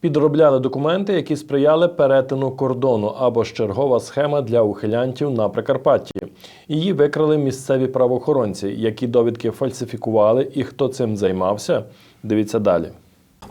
Підробляли документи, які сприяли перетину кордону або ж чергова схема для ухилянтів на Прикарпатті. Її викрали місцеві правоохоронці, які довідки фальсифікували і хто цим займався. Дивіться далі.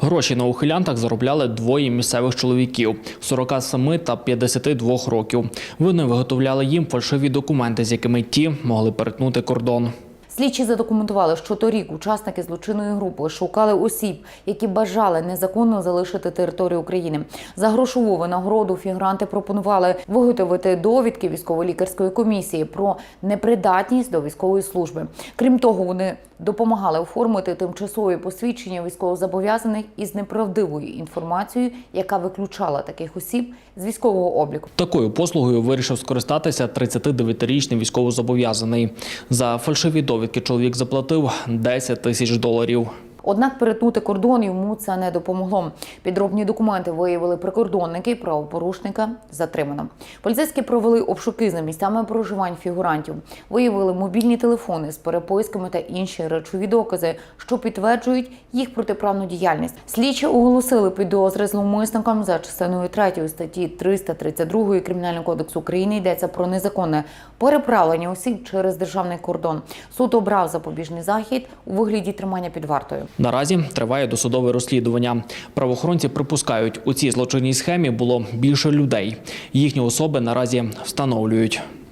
Гроші на ухилянтах заробляли двоє місцевих чоловіків 47 та 52 років. Вони виготовляли їм фальшиві документи, з якими ті могли перетнути кордон. Слідчі задокументували, що торік учасники злочинної групи шукали осіб, які бажали незаконно залишити територію України. За грошову винагороду фігуранти пропонували виготовити довідки військово-лікарської комісії про непридатність до військової служби. Крім того, вони допомагали оформити тимчасові посвідчення військовозобов'язаних із неправдивою інформацією, яка виключала таких осіб з військового обліку. Такою послугою вирішив скористатися 39-річний військовозобов'язаний. За фальшиві довідки чоловік заплатив 10 тисяч доларів. Однак перетнути кордон йому це не допомогло. Підробні документи виявили прикордонники, правопорушника затримано. Поліцейські провели обшуки за місцями проживань фігурантів, виявили мобільні телефони з переписками та інші речові докази, що підтверджують їх протиправну діяльність. Слідчі оголосили підозри зловмисникам за частиною 3 статті 332 Кримінального кодексу України. Йдеться про незаконне переправлення осіб через державний кордон. Суд обрав запобіжний захід у вигляді тримання під вартою. Наразі триває досудове розслідування. Правоохоронці припускають, у цій злочинній схемі було більше людей. Їхні особи наразі встановлюють.